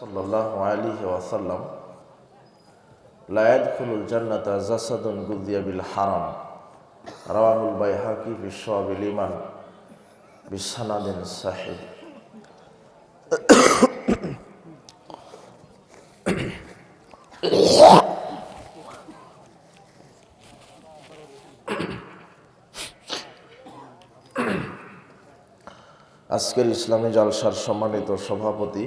সাল্লাহ আলী ওয়াসাল্লাম লায়াদ খুলুল জান্নাতা জাসাদুন গুলদিয়া বিল হারাম। রাওয়াহুল বাই হাকি বিশ্ব আবিল ইমান বিসানাদিন সাহেব আজকের ইসলামী জালসার সম্মানিত সভাপতি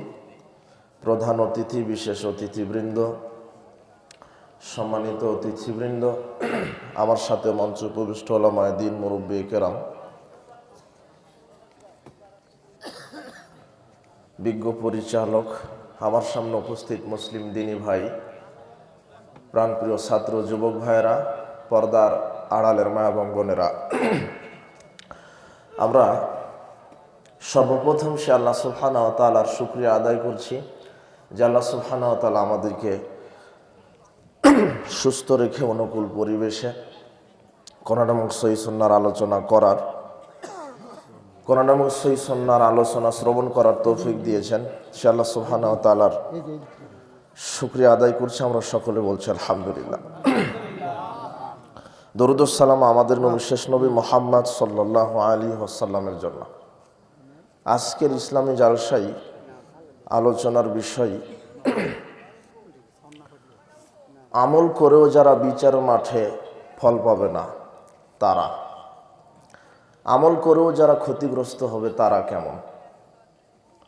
প্রধান অতিথি, বিশেষ অতিথিবৃন্দ, সম্মানিত অতিথিবৃন্দ, আমার সাথে মঞ্চ উপবিষ্ট ওলামায় দিন মুরব্বী কেরাম, বিজ্ঞ পরিচালক, আমার সামনে উপস্থিত মুসলিম দিনী ভাই, প্রাণপ্রিয় ছাত্র যুবক ভাইয়েরা, পর্দার আড়ালের মায়াবঙ্গনেরা আমরা সর্বপ্রথম সে আল্লাহ সুবহানা ও তালার শুক্রিয়া আদায় করছি। যে আল্লাহ তালা আমাদেরকে সুস্থ রেখে অনুকূল পরিবেশে কোরআনামুখ সই সন্ন্যার আলোচনা করার কোরআনামুখ সই সন্ন্যার আলোচনা শ্রবণ করার তৌফিক দিয়েছেন। সে আল্লাহ সুবহানা ও তালার শুক্রিয়া আদায় করছি, আমরা সকলে বলছি আলহামদুলিল্লাহ। দরুদুসালাম আমাদের নবী, শেষ নবী মোহাম্মদ সাল্লাহ আলী ওসাল্লামের জন্য। আজকের ইসলামী জালসাই আলোচনার বিষয়। আমল করেও যারা বিচার মাঠে ফল পাবে না, তারা। আমল করেও যারা ক্ষতিগ্রস্ত হবে, তারা কেমন?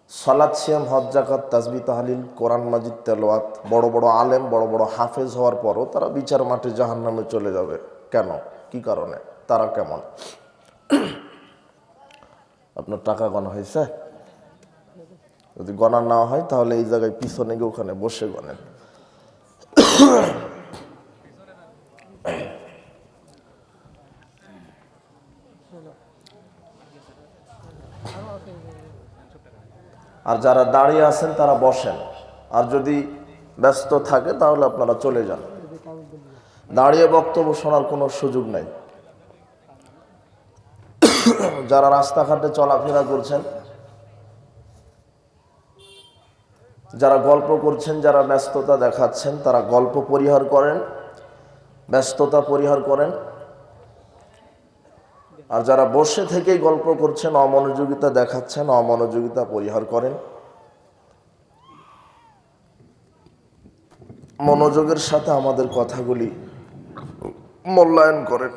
সালাদ সিয়াম, হজ জাকাত তাজবি তাহালিল, কোরআন, মাজিদ তেলোয়াত বড় বড় আলেম, বড় বড় হাফেজ হওয়ার পরও তারা বিচার মাঠে জাহান নামে চলে যাবে। কেন? কি কারণে? তারা কেমন? আপনার টাকা গণা হয়েছে? যদি গণা না হয়, তাহলে এই জায়গায় পিছনে গিয়ে ওখানে বসে গণেন। আর যারা দাঁড়িয়ে আছেন, তারা বসেন। আর যদি ব্যস্ত থাকে, তাহলে আপনারা চলে যান। দাঁড়িয়ে বক্তব্য শোনার কোনো সুযোগ নাই। যারা রাস্তাঘাটে চলাফেরা করছেন যারা গল্প করছেন, যারা ব্যস্ততা দেখাচ্ছেন, তারা গল্প পরিহার করেন, ব্যস্ততা পরিহার করেন। আর যারা বসে থেকেই গল্প করছেন, অমনোযোগিতা দেখাচ্ছেন, অমনোযোগিতা পরিহার করেন। মনোযোগের সাথে আমাদের কথাগুলি মূল্যায়ন করেন।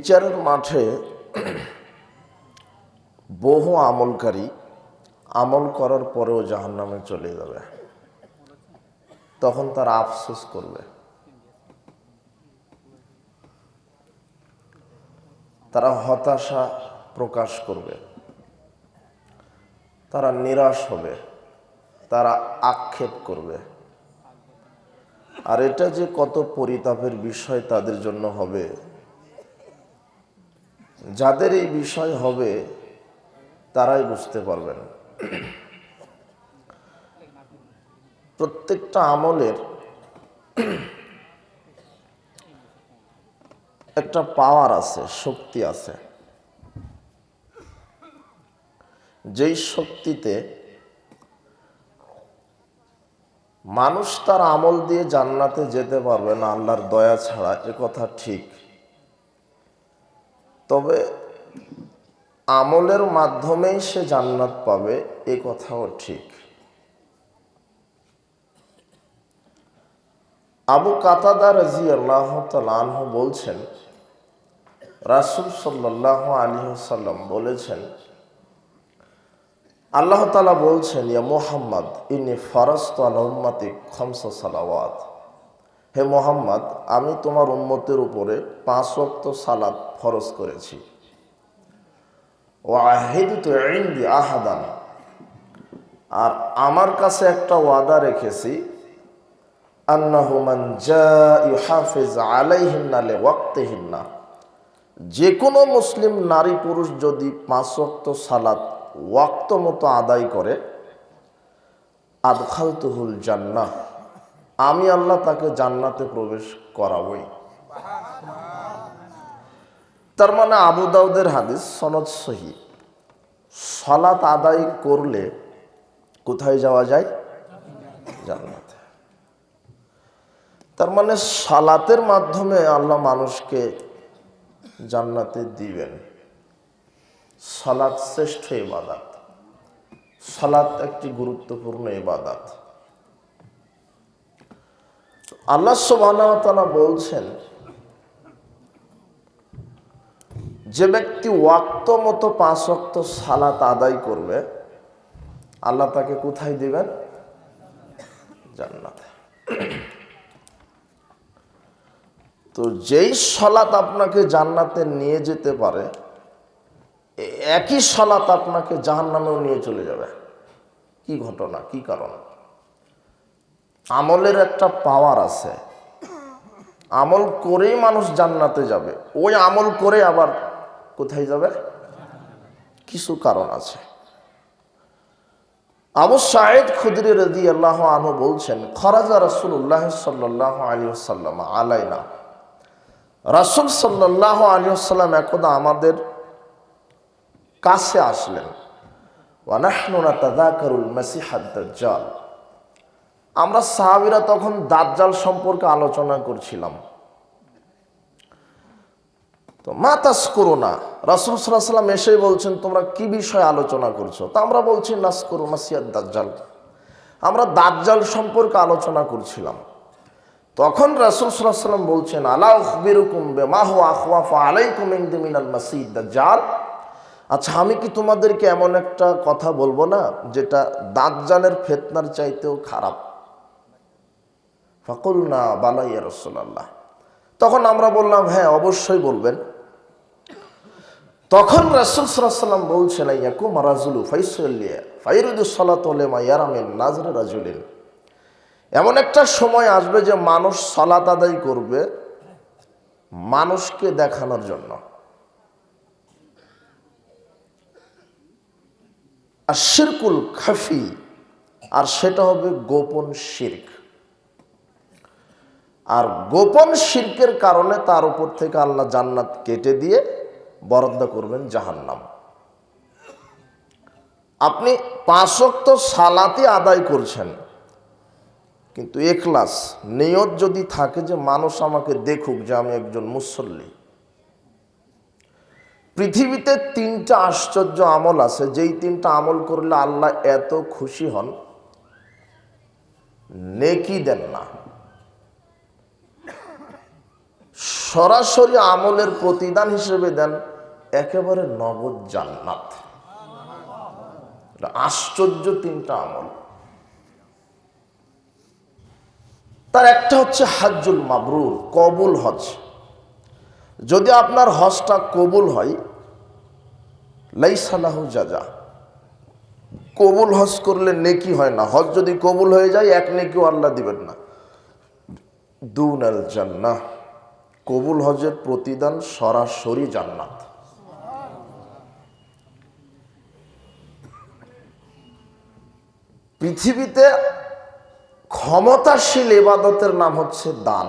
বিচারের মাঠে বহু আমলকারী আমল করার পরেও জাহান নামে চলে যাবে। তখন তারা আফসোস করবে। তারা হতাশা প্রকাশ করবে। তারা নিরাশ হবে। তারা আক্ষেপ করবে। আর এটা যে কত পরিতাপের বিষয় তাদের জন্য হবে যাদের এই বিষয় হবে, তারাই বুঝতে পারবেন। প্রত্যেকটা আমলের একটা পাওয়ার আছে, শক্তি আছে। যেই শক্তিতে মানুষ তার আমল দিয়ে জান্নাতে যেতে পারবে না, আল্লাহর দয়া ছাড়া, এ কথা ঠিক। তবে আমলের মাধ্যমেই সে জান্নাত পাবে, এ কথাও ঠিক। আবু কাতাদা রাজি আল্লাহ আনহু বলছেন, রাসুল সাল্লাহ আলী সাল্লাম বলেছেন, আল্লাহ তালা বলছেন, ইয়া মোহাম্মদ ইনি ফরস্ত আলহম্মাতি খমস সালাওয়াত। হে মোহাম্মদ, আমি তোমার উন্মতের উপরে পাঁচ ওয়াক্ত সালাদ ফরজ করেছি। ও আহিদ তো ইন্দি আহাদান। আর আমার কাছে একটা ওয়াদা রেখেছি জা ইউহাফিজ আলাইহিন্না লিওয়াক্তিহিন্না। যে কোনো মুসলিম নারী পুরুষ যদি পাঁচ ওয়াক্ত সালাত ওয়াক্ত মতো আদায় করে, আদখালতুহুল জান্নাহ। আমি আল্লাহ তাকে জান্নাতে প্রবেশ করাবই। তার মানে আবু দাউদের হাদিস সনদ সহি। সালাত আদায় করলে কোথায় যাওয়া যায়? জান্নাতে। তার মানে সালাতের মাধ্যমে আল্লাহ মানুষকে জান্নাতে দিবেন। সালাত শ্রেষ্ঠ ইবাদাত। সালাত একটি গুরুত্বপূর্ণ ইবাদাত। আল্লাহ সুবহানাহু বলছেন, যে ব্যক্তি ওয়াক্ত মতো পাঁচ ওয়াক্ত সালাত আদায় করবে, আল্লাহ তাকে কোথায় দিবেন? জান্নাতে। তো যেই সলাত আপনাকে জান্নাতে নিয়ে যেতে পারে একই সলাত আপনাকে জাহান্নামেও নিয়ে চলে যাবে। কি ঘটনা? কি কারণ? আমলের একটা পাওয়ার আছে। আমল করেই মানুষ জান্নাতে যাবে। ওই আমল করে আবার কোথায় যাবে? কিছু কারণ আছে। আবু সাহেদ খুদরি রদি আল্লাহ আনহু বলছেন, খরাজা রসুল্লাহ সাল্লাহ আলী সাল্লাম আলাইনা। রাসুল সাল্লাহ আলী সাল্লাম একদা আমাদের কাছে আসলেন। ওয়ানাহনুনা তাদাকারুল মাসিহাদ দাজ্জাল। আমরা সাহাবিরা তখন দাজ্জাল সম্পর্কে আলোচনা করছিলাম। তো মা তাস করো না রাসুল সাল্লাম এসেই বলছেন, তোমরা কি বিষয়ে আলোচনা করছ? তা আমরা বলছি নাস করো মাসিয়াদ দাজ্জাল। আমরা দাজ্জাল সম্পর্কে আলোচনা করছিলাম। তখন রাসুল সাল্লাম বলছেন, আলা উখবিরুকুম বেমা হু আখওয়াফা আলাইকুম মাসিদ দাজ্জাল। আচ্ছা আমি কি তোমাদেরকে এমন একটা কথা বলব না, যেটা দাজ্জালের ফেতনার চাইতেও খারাপ? ফাকুল না বালাইয়া রসোল্লাহ তখন আমরা বললাম হ্যাঁ অবশ্যই বলবেন। তখন রাসুল সাল্লাম বলছেন ইয়াকুম রাজুলু ফাইসলিয়া ফাইরুদুসলাতলেমা ইয়ারামিন নাজরে রাজুলিন। এমন একটা সময় আসবে যে মানুষ সলাত আদায় করবে মানুষকে দেখানোর জন্য। আর শিরকুল খাফি, আর সেটা হবে গোপন শির্ক। আর গোপন শিল্পের কারণে তার উপর থেকে আল্লাহ জান্নাত কেটে দিয়ে বরাদ্দ করবেন জাহান্নাম। আপনি পাঁচক্ত সালাতি আদায় করছেন, কিন্তু এখলাস, নিয়ত যদি থাকে যে মানুষ আমাকে দেখুক যে আমি একজন মুসল্লি। পৃথিবীতে তিনটা আশ্চর্য আমল আছে, যেই তিনটা আমল করলে আল্লাহ এত খুশি হন, নেকি দেন না। সরাসরি আমলের প্রতিদান হিসেবে দেন, একেবারে নগদ জান্নাত। আশ্চর্য তিনটা আমল। তার একটা হচ্ছে হাজ্জুল মাবরুর, কবুল হজ। যদি আপনার হজটা কবুল হয় লাইসালাহু যাজা কবুল হজ করলে নেকি হয় না। হজ যদি কবুল হয়ে যায়, এক নেকিও আল্লাহ দিবেন না। দুন আল জান্নাহ। কবুল হজের প্রতিদান সরাসরি জান্নাত। পৃথিবীতে ক্ষমতাশীল এবাদতের নাম হচ্ছে দান।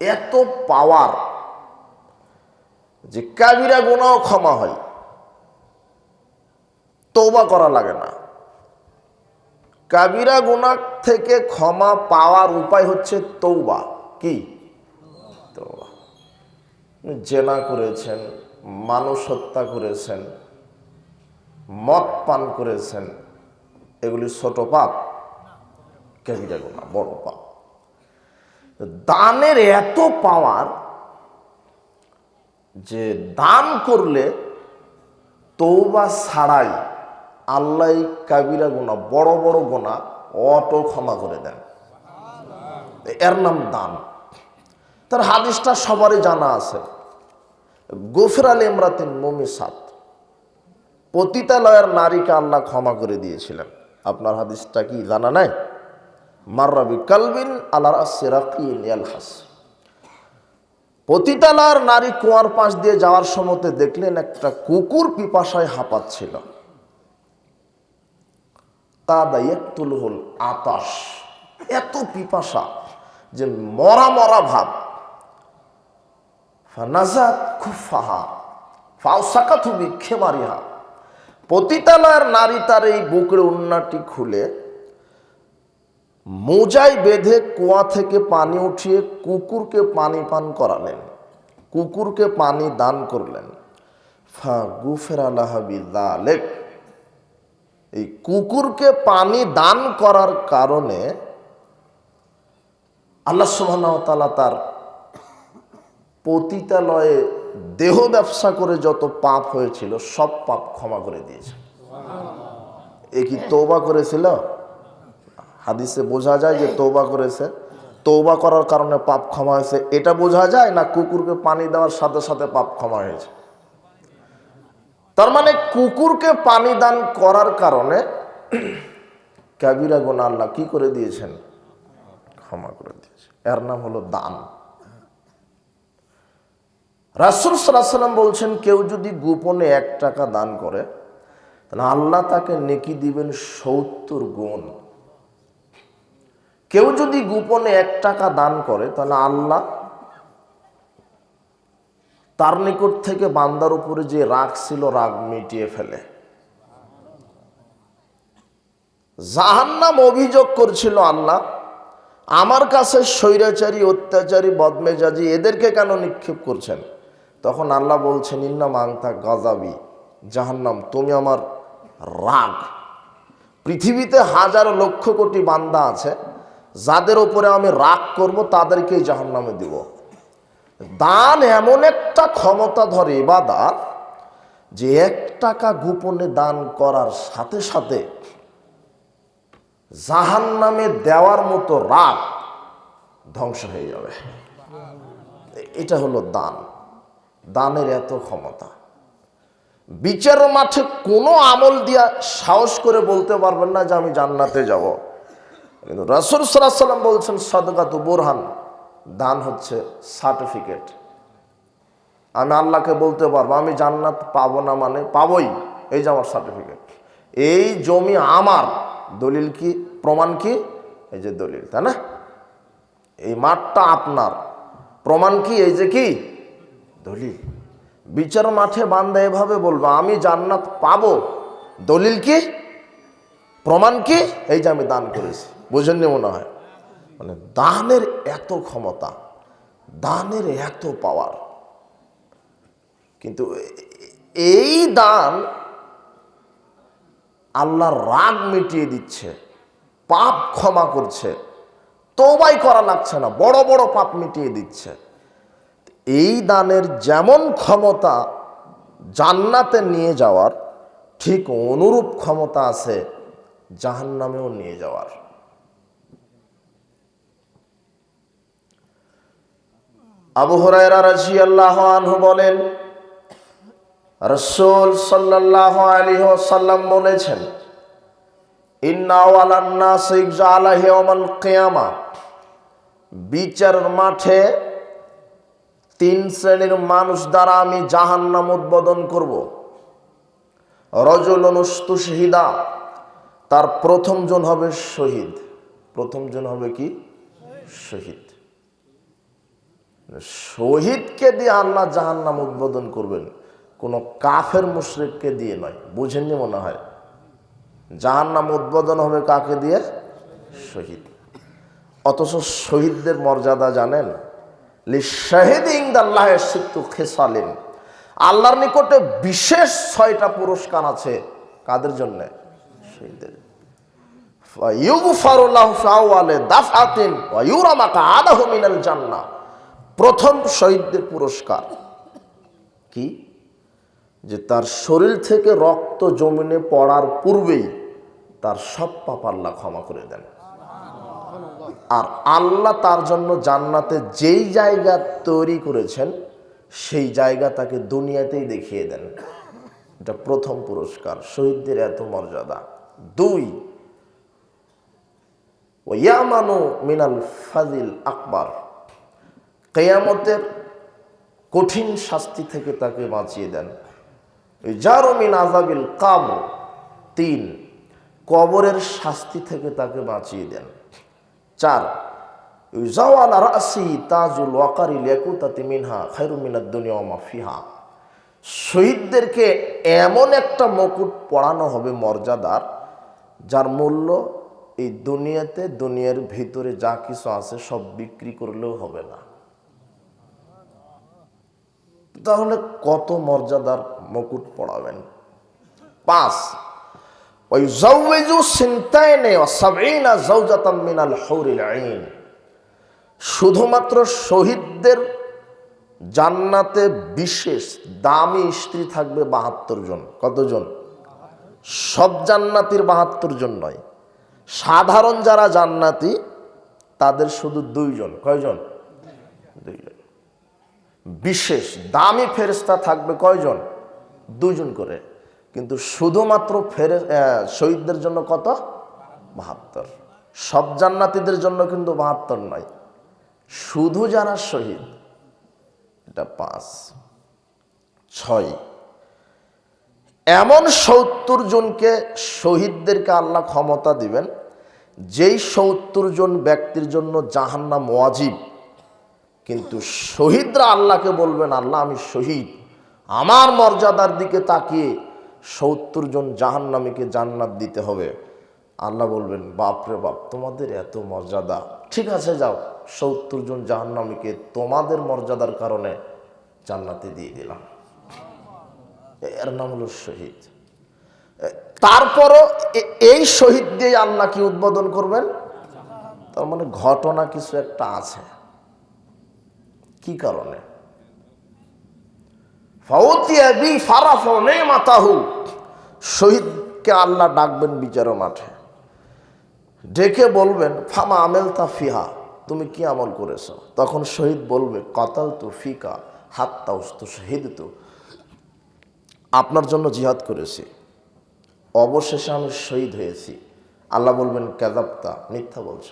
এত পাওয়ার যে কাবিরা গুণাও ক্ষমা হয়। তৌবা করা লাগে না। কাবিরা গুণা থেকে ক্ষমা পাওয়ার উপায় হচ্ছে তৌবা কি? তৌবা জেনা করেছেন, মানুষ হত্যা করেছেন, মদ পান করেছেন, এগুলি ছোট পাপ কাবিরা গুণা বড় পাপ। দানের এত পাওয়ার যে দান করলে তৌবা ছাড়াই আল্লাহ কাবিরা গোনা বড় বড় গোনা অটো ক্ষমা করে দেন। এর নাম দান। তার হাদিসটা সবারই জানা আছে। গফির আল ইমরাতিন মমিসাত পতিতালয়ের নারীকে আল্লাহ ক্ষমা করে দিয়েছিলেন। আপনার হাদিসটা কি জানা নাই? মার্রাবি কালবিন আলার সিরাকিন ইয়ালহাস পতিতালার নারী কুয়ার পাশ দিয়ে যাওয়ার সময়তে দেখলেন একটা কুকুর পিপাসায় হাঁপাচ্ছিল। তা কাদা একতুলহুল আতাস এত পিপাসা যে মরা মরা ভাব। ফানাজাত খুফাহা ফাউসাকাথু বিক্ষে মারিহা পতিতালার নারী তার এই বুকের উন্নাটি খুলে মোজাই বেঁধে কুয়া থেকে পানি উঠিয়ে কুকুরকে পানি পান করালেন। কুকুরকে পানি দান করলেন। ফা গুফের এই কুকুরকে পানি দান করার কারণে আল্লাহ সুবাহতালা তার পতিতালয়ে দেহ ব্যবসা করে যত পাপ হয়েছিল, সব পাপ ক্ষমা করে দিয়েছে। এ কি তৌবা করেছিল? হাদিসে বোঝা যায় যে তৌবা করেছে। তৌবা করার কারণে পাপ ক্ষমা হয়েছে। এটা বোঝা যায় না কুকুরকে পানি দেওয়ার সাথে সাথে পাপ ক্ষমা হয়েছে? তার মানে কুকুরকে পানি দান করার কারণে কাবিরা গোনা আল্লাহ কি করে দিয়েছেন? ক্ষমা করে দিয়েছে। এর নাম হলো দান। রাসুল সাল্লাম বলছেন, কেউ যদি গোপনে এক টাকা দান করে, তাহলে আল্লাহ তাকে নেকি দিবেন সত্তর গুণ। কেউ যদি গোপনে এক টাকা দান করে, তাহলে আল্লাহ তার নিকট থেকে বান্দার উপরে যে রাগ ছিল, রাগ মিটিয়ে ফেলে। জাহান্নাম অভিযোগ করছিল আল্লাহ, আমার কাছে স্বৈরাচারী, অত্যাচারী, বদমেজাজি, এদেরকে কেন নিক্ষেপ করছেন? তখন আল্লাহ বলছেন, ইন্না মাংতা গাজাবি জাহান্নাম, তুমি আমার রাগ। পৃথিবীতে হাজারো লক্ষ কোটি বান্দা আছে, যাদের ওপরে আমি রাগ করব, তাদেরকেই জাহান্নামে দিব। দান এমন একটা ক্ষমতা ধরে ইবাদাত যে এক টাকা গোপনে দান করার সাথে সাথে জাহান নামে দেওয়ার মতো রাগ ধ্বংস হয়ে যাবে। এটা হলো দান। দানের এত ক্ষমতা। বিচার মাঠে কোনো আমল দিয়া সাহস করে বলতে পারবেন না যে আমি জান্নাতে যাব। কিন্তু রসুল সাল্লাহ সাল্লাম বলছেন, সদকাতু বোরহান দান হচ্ছে সার্টিফিকেট। আমি আল্লাহকে বলতে পারব, আমি জান্নাত পাবো না মানে পাবোই, এই যে আমার সার্টিফিকেট। এই জমি আমার, দলিল কি, প্রমাণ কি? এই যে দলিল, তাই না? এই মাঠটা আপনার, প্রমাণ কি? এই যে কি? দলিল। বিচার মাঠে বান্দা এভাবে বলব, আমি জান্নাত পাবো। দলিল কি? প্রমাণ কি? এই যে আমি দান করেছি। বুঝেননি মনে হয়? মানে দানের এত ক্ষমতা, দানের এত পাওয়ার কিন্তু এই দান আল্লাহর রাগ মিটিয়ে দিচ্ছে, পাপ ক্ষমা করছে তোবাই করা লাগছে না, বড় বড় পাপ মিটিয়ে দিচ্ছে। এই দানের যেমন ক্ষমতা জান্নাতে নিয়ে যাওয়ার, ঠিক অনুরূপ ক্ষমতা আছে জাহান্নামেও নিয়ে যাওয়ার। আবু হরাইরা রাজি আল্লাহ আনহু বলেন, রসুল সাল্লাহ আলী সাল্লাম বলেছেন কেয়ামা। বিচার মাঠে তিন শ্রেণির মানুষ দ্বারা আমি জাহান্নাম উদ্বোধন করব। রজল অনুস্তু শহীদা তার প্রথম জন হবে শহীদ। প্রথম জন হবে কি? শহীদ। শহীদকে দিয়ে আল্লাহ জাহান্নাম উদ্বোধন করবেন। কোনো কাফের মুশরিককে দিয়ে নয়। বুঝেননি মনে হয়? জাহান্নাম উদ্বোধন হবে কাকে দিয়ে? শহীদ। অথচ শহীদদের মর্যাদা জানেন? আল্লাহর নিকটে বিশেষ ছয়টা পুরস্কার আছে। কাদের জন্যে? প্রথম শহীদদের পুরস্কার। কি? যে তার শরীর থেকে রক্ত জমিনে পড়ার পূর্বেই তার সব পাপ আল্লাহ ক্ষমা করে দেন। আর আল্লাহ তার জন্য জান্নাতে যেই জায়গা তৈরি করেছেন, সেই জায়গা তাকে দুনিয়াতেই দেখিয়ে দেন। এটা প্রথম পুরস্কার, শহীদদের এত মর্যাদা। দুই ইয়ামানু মিনাল ফাজিল আকবর। কেয়ামতের কঠিন শাস্তি থেকে তাকে বাঁচিয়ে দেন। যারো মিন আজাবিল কাব তিন, কবরের শাস্তি থেকে তাকে বাঁচিয়ে দেন। চার জাওয়াল রাসি তাজুল ওয়াকারি লেকুতাতি মিনহা খায়রু মিনাদ দুনিয়া ওয়া মা ফিহা। শহীদদেরকে এমন একটা মুকুট পড়ানো হবে মর্যাদার, যার মূল্য এই দুনিয়াতে দুনিয়ার ভিতরে যা কিছু আছে সব বিক্রি করলেও হবে না। তাহলে কত মর্যাদার মুকুট পড়াবেন পাঁচ ওই শুধুমাত্র শহীদদের জান্নাতে বিশেষ দামি স্ত্রী থাকবে বাহাত্তর জন। কতজন? সব জান্নাতির বাহাত্তর জন নয়। সাধারণ যারা জান্নাতি, তাদের শুধু দুইজন। কয়জন? দুইজন। বিশেষ দামি ফেরেস্তা থাকবে কয়জন? দুজন করে। কিন্তু শুধুমাত্র ফেরে শহীদদের জন্য কত? বাহাত্তর। সব জান্নাতিদের জন্য কিন্তু বাহাত্তর নয়। শুধু যারা শহীদ, এটা পাঁচ। ছয়। এমন সত্তর জনকে শহীদদেরকে আল্লাহ ক্ষমতা দিবেন, যেই সত্তর জন ব্যক্তির জন্য জাহান্নাম ওয়াজিব, কিন্তু শহীদরা আল্লাহকে বলবেন, আল্লাহ, আমি শহীদ। আমার মর্যাদার দিকে তাকিয়ে সত্তর জন জাহান্নামীকে জান্নাত দিতে হবে। আল্লাহ বলবেন বাপরে বাপ, তোমাদের এত মর্যাদা। ঠিক আছে, যাও। সত্তর জন জাহান্নামীকে তোমাদের মর্যাদার কারণে জান্নাতে দিয়ে দিলাম। এর নাম হলো শহীদ। তারপরও এই শহীদ দিয়ে আল্লাহ কি উদ্বোধন করবেন? তার মানে ঘটনা কিছু একটা আছে। কি কারণে? নেমাতাহু। শহীদকে আল্লাহ ডাকবেন বিচার মাঠে। ডেকে বলবেন, ফামা আমেল তা ফিহা, তুমি কি আমল করেছ? তখন শহীদ বলবে কতাল তো ফিকা হাত তাউস তো শহীদ তো আপনার জন্য জিহাদ করেছি। অবশেষে আমি শহীদ হয়েছি। আল্লাহ বলবেন কেদাপ্তা মিথ্যা বলছ।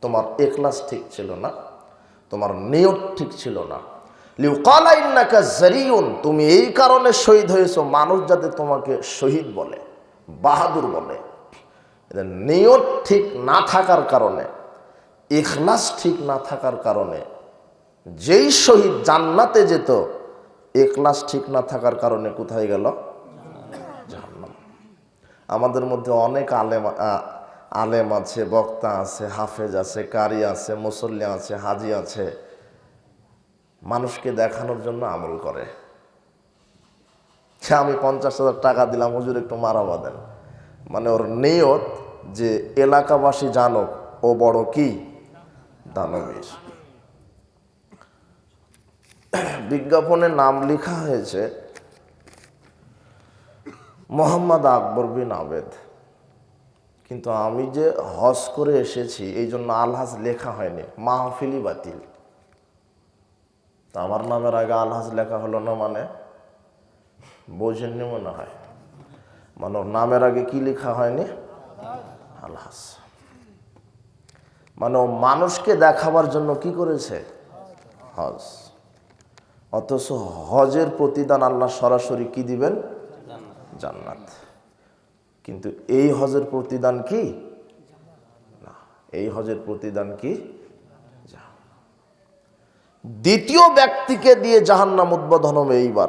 তোমার এখলাস ঠিক ছিল না। তোমার নিয়ত ঠিক ছিল না। লিউকালাইন্নাকা তুমি এই কারণে শহীদ হয়েছো, মানুষ যাতে তোমাকে শহীদ বলে, বাহাদুর বলে। নিয়ত ঠিক না থাকার কারণে, ইখলাস ঠিক না থাকার কারণে, যেই শহীদ জান্নাতে যেত এখলাস ঠিক না থাকার কারণে কোথায় গেল? আমাদের মধ্যে অনেক আলেম আলেম আছে, বক্তা আছে, হাফেজ আছে, কারি আছে, মুসল্লি আছে, হাজি আছে। মানুষকে দেখানোর জন্য আমল করে। সে আমি পঞ্চাশ হাজার টাকা দিলাম, হুজুর একটু মারাবা দেন। মানে ওর নিয়ত যে এলাকাবাসী জানক, ও বড় কি? দানবীর। বিজ্ঞাপনে নাম লেখা হয়েছে, মোহাম্মদ আকবর বিন আবেদ। কিন্তু আমি যে হজ করে এসেছি, এই জন্য আলহাজ লেখা হয়নি মাহফিলি বাতিল। আমার নামের আগে আলহাজ লেখা হলো না মানে? বোঝেননি মনে হয়। মানে ওর নামের আগে কি লেখা হয়নি? আলহাজ। মানে মানুষকে দেখাবার জন্য কি করেছে? হজ। অথচ হজের প্রতিদান আল্লাহ সরাসরি কি দিবেন? জান্নাত। কিন্তু এই হজের প্রতিদান কি? না, এই হজের প্রতিদান কি। দ্বিতীয় ব্যক্তিকে দিয়ে জাহান্নাম উদ্বোধন হবে এইবার।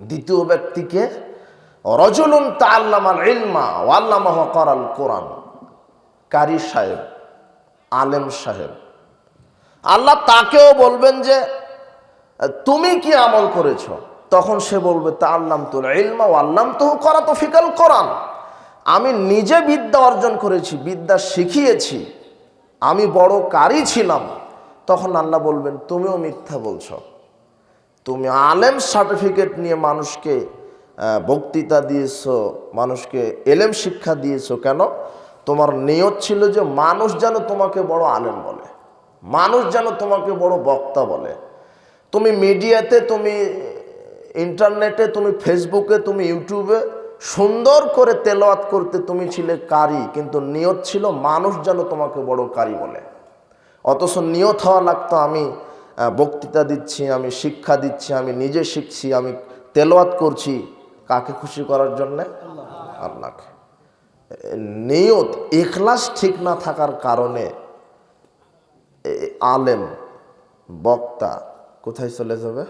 দ্বিতীয় ব্যক্তিকে রজুলুন তাল্লামাল ইলমা ওয়াল্লামাহ করাল কোরআন। কারি সাহেব, আলেম সাহেব। আল্লাহ তাকেও বলবেন যে, তুমি কি আমল করেছ? তখন সে বলবে তা আল্লাম তো ইলমা ও আল্লাম তো করা তো ফিকাল কোরআন। আমি নিজে বিদ্যা অর্জন করেছি, বিদ্যা শিখিয়েছি। আমি বড় কারি ছিলাম। তখন আল্লাহ বলবেন, তুমিও মিথ্যা বলছো। তুমি আলেম সার্টিফিকেট নিয়ে মানুষকে বক্তৃতা দিয়েছ, মানুষকে এলেম শিক্ষা দিয়েছ কেন? তোমার নিয়ত ছিল যে মানুষ যেন তোমাকে বড় আলেম বলে, মানুষ যেন তোমাকে বড় বক্তা বলে। তুমি মিডিয়াতে, তুমি ইন্টারনেটে, তুমি ফেসবুকে, তুমি ইউটিউবে সুন্দর করে তেলাওয়াত করতে তুমি ছিলে কারি, কিন্তু নিয়ত ছিল মানুষ যেন তোমাকে বড় কারি বলে। অথচ নিয়ত হওয়া লাগতো আমি বক্তৃতা দিচ্ছি, আমি শিক্ষা দিচ্ছি, আমি নিজে শিখছি, আমি তেলাওয়াত করছি। কাকে খুশি করার জন্যে? আল্লাহকে। নিয়ত, ইখলাস ঠিক না থাকার কারণে আলেম, বক্তা কোথায় চলে যাবে?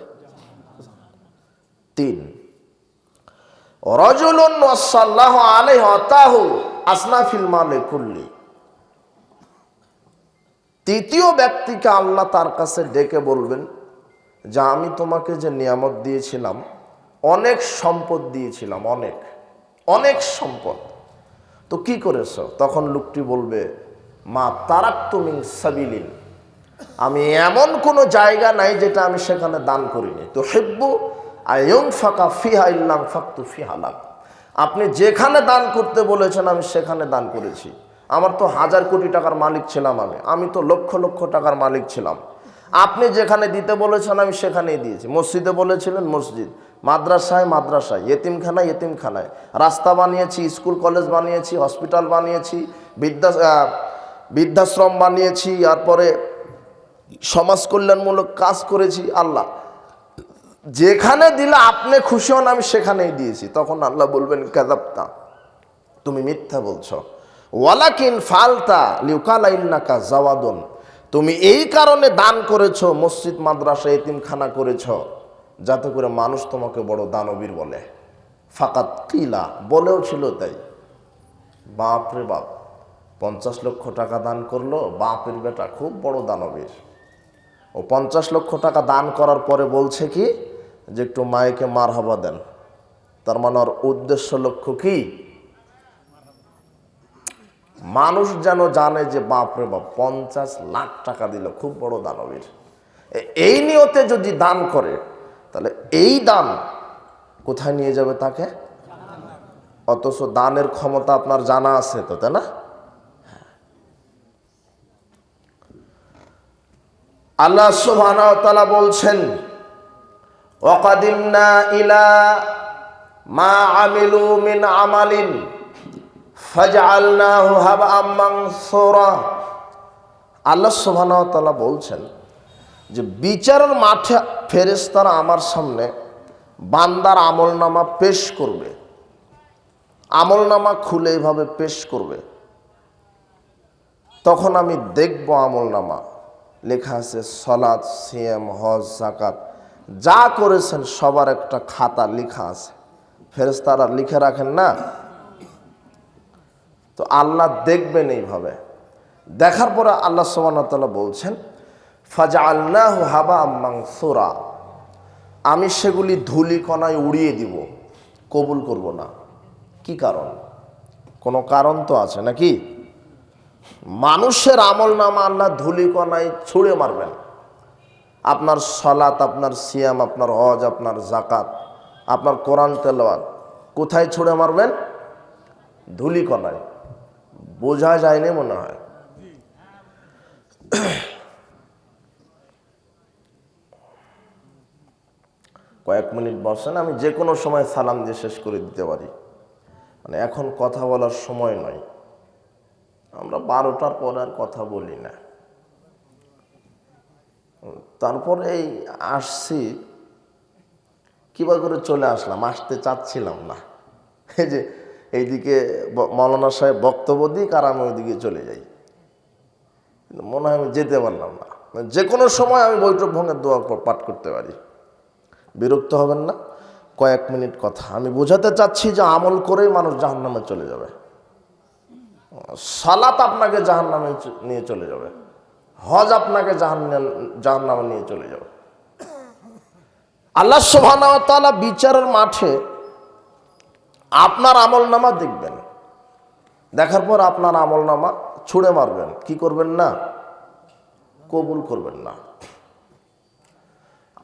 তিন। ওয়াসাল্লাহু আলাইহি আতাহু আসনাফিল মালে কুল্লি। তৃতীয় ব্যক্তিকে আল্লাহ তার কাছে ডেকে বলবেন যা আমি তোমাকে যে নিয়ামত দিয়েছিলাম, অনেক সম্পদ দিয়েছিলাম, অনেক অনেক সম্পদ। তো কি করেছ? তখন লোকটি বলবে, মা তারাক তুমি সাবিলিন আমি এমন কোনো জায়গা নাই যেটা আমি সেখানে দান করিনি। তো হেব্বু আয়ং ফাঁকা ফিহা ইল্লাম ফাক্তু ফিহালাম আপনি যেখানে দান করতে বলেছেন, আমি সেখানে দান করেছি। আমার তো হাজার কোটি টাকার মালিক ছিলাম আমি। আমি তো লক্ষ লক্ষ টাকার মালিক ছিলাম। আপনি যেখানে দিতে বলেছেন আমি সেখানেই দিয়েছি। মসজিদে বলেছিলেন মসজিদ। মাদ্রাসায় মাদ্রাসায় এতিমখানায় এতিমখানায়। রাস্তা বানিয়েছি স্কুল কলেজ বানিয়েছি হসপিটাল বানিয়েছি আহ, বৃদ্ধাশ্রম বানিয়েছি তারপরে সমাজ কল্যাণমূলক কাজ করেছি আল্লাহ। যেখানে দিলে আপনি খুশি হন আমি সেখানেই দিয়েছি। তখন আল্লাহ বলবেন কাদাপ্তা তুমি মিথ্যা বলছো। ওয়ালাকিন ফালতা লিউকালাইন্নাকা জাওয়াদন। তুমি এই কারণে দান করেছ, মসজিদ, মাদ্রাসা, এতিমখানা করেছ, যাতে করে মানুষ তোমাকে বড় দানবীর বলে। ফাকাত কিলা বলেও ছিল তাই। বাপ রে বাপ, পঞ্চাশ লক্ষ টাকা দান করল, বাপের বেটা খুব বড় দানবীর। ও পঞ্চাশ লক্ষ টাকা দান করার পরে বলছে কি, যে একটু মায়েকে মার হবা দেন। তার মানে ওর উদ্দেশ্য লক্ষ্য কি? মানুষ যেন জানে যে বাপরে বাপ, পঞ্চাশ লাখ টাকা দিল খুব বড় দানবীর। এই নিয়তে যদি দান করে, তাহলে এই দান কোথায় নিয়ে যাবে তাকে? অথচ দানের ক্ষমতা আপনার জানা আছে তো, তাই না? আল্লাহ তাআলা বলছেন, ওয়াকাদিমনা ইলা মা আমিলু মিন আমালিন আল্লাহ তাআলা বলছেন যে বিচারের মাঠে ফেরেশতারা আমার সামনে বান্দার আমলনামা পেশ করবে। আমলনামা খুলে এইভাবে পেশ করবে। তখন আমি দেখব আমলনামা। লেখা আছে সলাদ সিএম হজ জাকাত যা করেছেন সবার একটা খাতা লেখা আছে। ফেরেস্তারা লিখে রাখেন না তো আল্লাহ দেখবেন এইভাবে। দেখার পরে আল্লাহ সোবানতাল্লাহ বলছেন ফাজা আল্লাহ হাবা মাংসুরা আমি সেগুলি ধুলি কণায় উড়িয়ে দিব, কবুল করব না। কি কারণ? কোনো কারণ তো আছে নাকি? মানুষের আমল নামা আল্লাহ ধুলিকণায় ছুঁড়ে মারবেন। আপনার সলাত, আপনার সিয়াম, আপনার হজ, আপনার জাকাত আপনার কোরআন তেলাওয়াত কোথায় ছুঁড়ে মারবেন? ধুলিকণায়। বোঝা যায় যায়নি মনে হয়। কয়েক মিনিট বসেন, আমি যে কোনো সময় সালাম দিয়ে শেষ করে দিতে পারি। মানে এখন কথা বলার সময় নয়। আমরা বারোটার পর আর কথা বলি না। তারপর এই আসছি। কিবা করে চলে আসলাম, আসতে চাচ্ছিলাম না। এই যে এইদিকে মৌলানা সাহেব বক্তব্য দিক আর আমি ওইদিকে চলে যাই। মনে হয় আমি যেতে পারলাম না। যে কোনো সময় আমি বৈঠক ভঙ্গের দোয়া পাঠ করতে পারি। বিরক্ত হবেন না, কয়েক মিনিট কথা। আমি বোঝাতে চাচ্ছি যে আমল করেই মানুষ জাহান্নামে চলে যাবে। সালাত আপনাকে জাহান নামে নিয়ে চলে যাবে। হজ আপনাকে জাহান জাহান নামে নিয়ে চলে যাবে। আল্লাহ সোহানা বিচারের মাঠে আপনার আমল নামা দেখবেন। দেখার পর আপনার আমল নামা ছুঁড়ে মারবেন। কি করবেন না? কবুল করবেন না।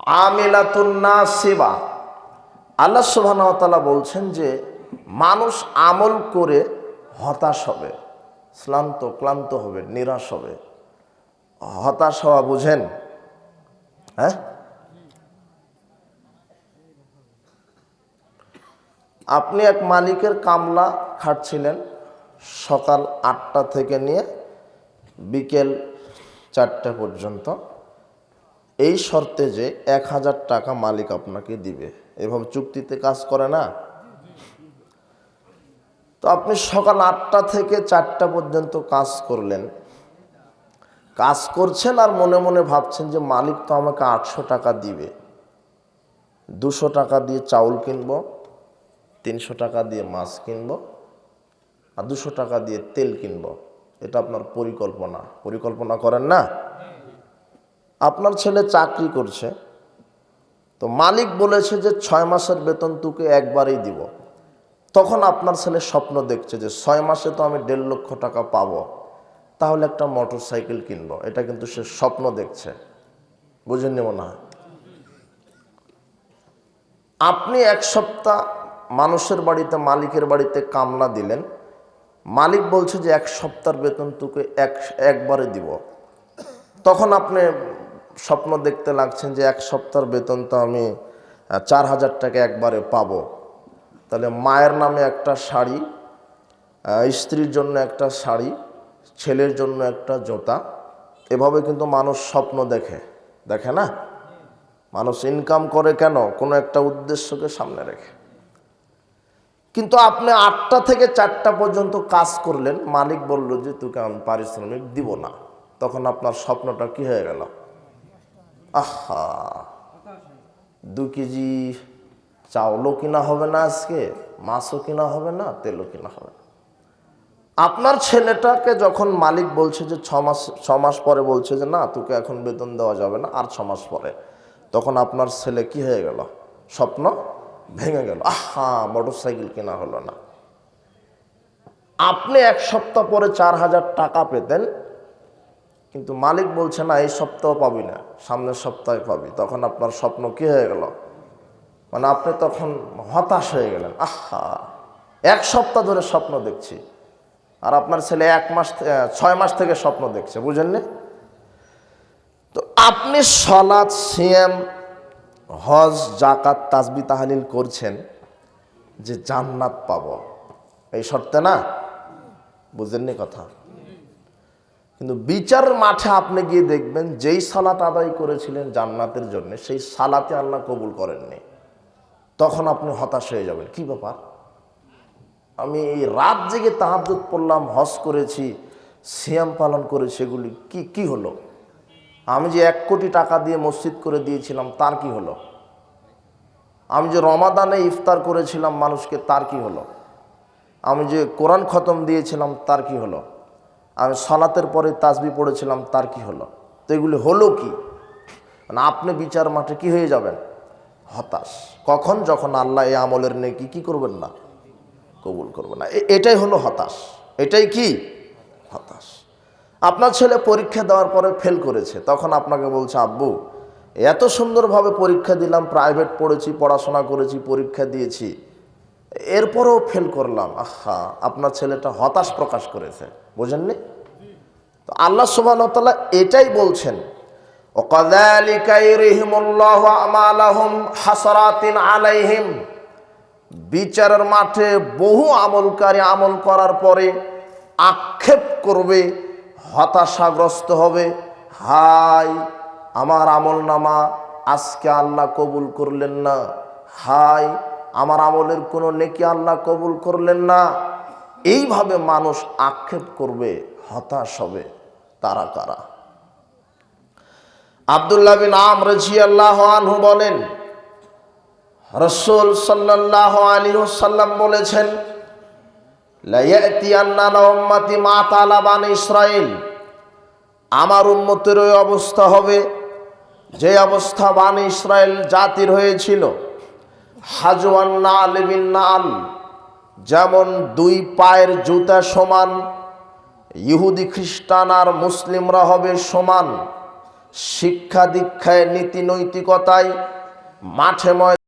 আমিলাতুন্না সেবা আল্লাহ সুবাহ বলছেন যে, মানুষ আমল করে হতাশ হবে, শ্লান্ত, ক্লান্ত হবে, নিরাশ হবে। হতাশ হওয়া বুঝেন? হ্যাঁ? আপনি এক মালিকের কামলা খাটছিলেন সকাল আটটা থেকে নিয়ে বিকেল চারটা পর্যন্ত। এই শর্তে যে এক হাজার টাকা মালিক আপনাকে দিবে। এভাবে চুক্তিতে কাজ করে না? তো আপনি সকাল আটটা থেকে চারটা পর্যন্ত কাজ করলেন। কাজ করছেন আর মনে মনে ভাবছেন যে মালিক তো আমাকে আটশো টাকা দিবে। দুশো টাকা দিয়ে চাউল কিনবো। তিনশো টাকা দিয়ে মাছ কিনব আর দুশো টাকা দিয়ে তেল কিনব। এটা আপনার পরিকল্পনা। পরিকল্পনা করেন না? আপনার ছেলে চাকরি করছে, তো মালিক বলেছে যে ছয় মাসের বেতন তোকে একবারেই দিব। তখন আপনার ছেলে স্বপ্ন দেখছে যে ছয় মাসে তো আমি দেড় লক্ষ টাকা পাবো, তাহলে একটা মোটর সাইকেল কিনবো। এটা কিন্তু সে স্বপ্ন দেখছে। বুঝেননি মনে হয়? আপনি এক সপ্তাহ মানুষের বাড়িতে, মালিকের বাড়িতে কামলা দিলেন। মালিক বলছে যে, এক সপ্তাহের বেতন তোকে এক, একবারে দিব। তখন আপনি স্বপ্ন দেখতে লাগছেন যে, এক সপ্তাহের বেতন তো আমি চার হাজার টাকা একবারে পাবো। তাহলে মায়ের নামে একটা শাড়ি স্ত্রীর জন্য একটা শাড়ি, ছেলের জন্য একটা জোতা, এভাবে কিন্তু মানুষ স্বপ্ন দেখে। দেখে না? মানুষ ইনকাম করে কেন? কোনো একটা উদ্দেশ্যকে সামনে রেখে। কিন্তু আপনি আটটা থেকে চারটা পর্যন্ত কাজ করলেন, মালিক বলল যে, তোকে আমি পারিশ্রমিক দিব না। তখন আপনার স্বপ্নটা কি হয়ে গেল? আহা! দু কেজি চাউলও কিনা হবে না আজকে, মাছও কিনা হবে না, তেলও কিনা হবে না। আপনার ছেলেটাকে যখন মালিক বলছে যে, ছ মাস ছ মাস পরে বলছে যে, না, তোকে এখন বেতন দেওয়া যাবে না, আর ছ মাস পরে। তখন আপনার ছেলে কি হয়ে গেল? স্বপ্ন? ভেঙে গেল। আহা মোটর সাইকেল কেনা হলো না। আপনি এক সপ্তাহ পরে চার হাজার টাকা পেতেন, কিন্তু মালিক বলছে, না, এই সপ্তাহ পাবি না, সামনের সপ্তাহে পাবি। তখন আপনার স্বপ্ন কি হয়ে গেল? মানে আপনি তখন হতাশ হয়ে গেলেন। আহা, এক সপ্তাহ ধরে স্বপ্ন দেখছি। আর আপনার ছেলে এক মাস ছয় মাস থেকে স্বপ্ন দেখছে, বুঝেননি? তো আপনি সলাদ সিএম হজ জাকাত তাজবি তাহালিল করছেন যে জান্নাত পাব। এই শর্তে না? বুঝেননি কথা? কিন্তু বিচার মাঠে আপনি গিয়ে দেখবেন, যেই সালাত আদায় করেছিলেন জান্নাতের জন্য, সেই সালাতে আল্লাহ কবুল করেননি। তখন আপনি হতাশ হয়ে যাবেন। কি ব্যাপার? আমি এই রাত জেগে তাহাজুদ পড়লাম, হজ করেছি, সিয়াম পালন করেছি, এগুলি কি কি হলো? আমি যে এক কোটি টাকা দিয়ে মসজিদ করে দিয়েছিলাম, তার কি হলো? আমি যে রমাদানে ইফতার করেছিলাম মানুষকে, তার কি হলো? আমি যে কোরআন খতম দিয়েছিলাম, তার কি হলো? আমি সলাতের পরে তাসবি পড়েছিলাম, তার কি হলো? তো এগুলি হলো কি? মানে আপনি বিচার মাঠে কি হয়ে যাবেন? হতাশ। কখন? যখন আল্লাহ এই আমলের নেকি কি করবেন না? কবুল করবে না। এটাই হলো হতাশ। এটাই কি? হতাশ। আপনার ছেলে পরীক্ষা দেওয়ার পরে ফেল করেছে, তখন আপনাকে বলছে, আব্বু, এত সুন্দরভাবে পরীক্ষা দিলাম প্রাইভেট পড়েছি, পড়াশোনা করেছি, পরীক্ষা দিয়েছি, এরপরেও ফেল করলাম। আহা, আপনার ছেলেটা হতাশ প্রকাশ করেছে, বোঝেননি? তো আল্লাহ সুবাহতাল্লাহ এটাই বলছেন আলাইহিম। বিচারের মাঠে বহু আমলকারী আমল করার পরে আক্ষেপ করবে হতাশাগ্রস্ত হবে। হাই আমার আমল নামা আজকে আল্লাহ কবুল করলেন না। হাই আমার আমলের কোনো নেকি আল্লাহ কবুল করলেন না। এইভাবে মানুষ আক্ষেপ করবে, হতাশ হবে তারা কারা? আবদুল্লাহ বিন আমর আনহু বলেন, রসুল সাল্লাহ আলী সাল্লাম বলেছেন ইসরায়েল আমার উন্মতের ওই অবস্থা হবে। যে অবস্থা বান ইসরায়েল জাতির হয়েছিল হাজওয়ান বিন নাল যেমন দুই পায়ের জুতা সমান, ইহুদি খ্রিস্টান আর মুসলিমরা হবে সমান। শিক্ষা দীক্ষায়, নীতি নৈতিকতায়, মাঠে ময়